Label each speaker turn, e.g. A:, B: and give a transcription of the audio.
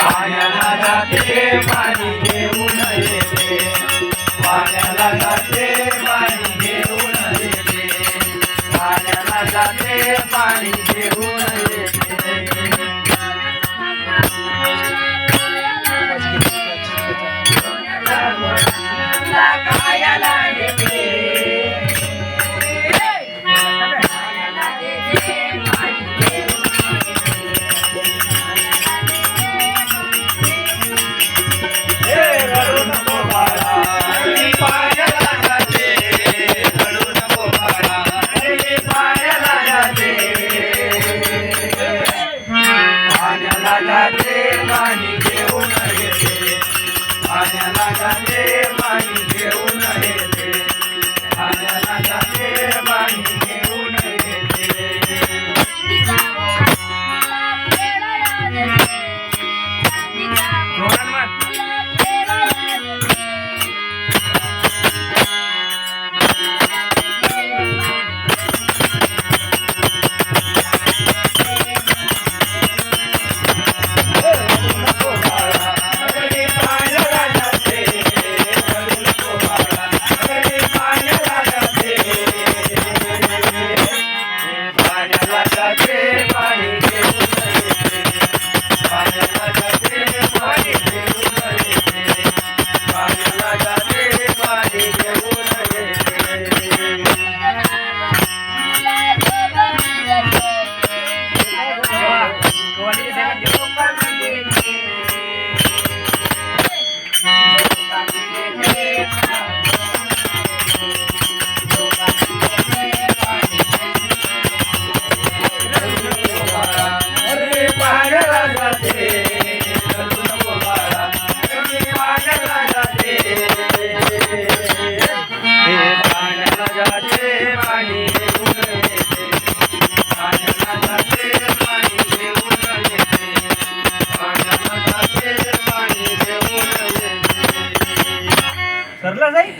A: पाण्याला जाते पाणी घेऊन येते पाण्याला जाते पाणी
B: घेऊन येते पाण्याला जाते पाणी घेऊन येते la যায়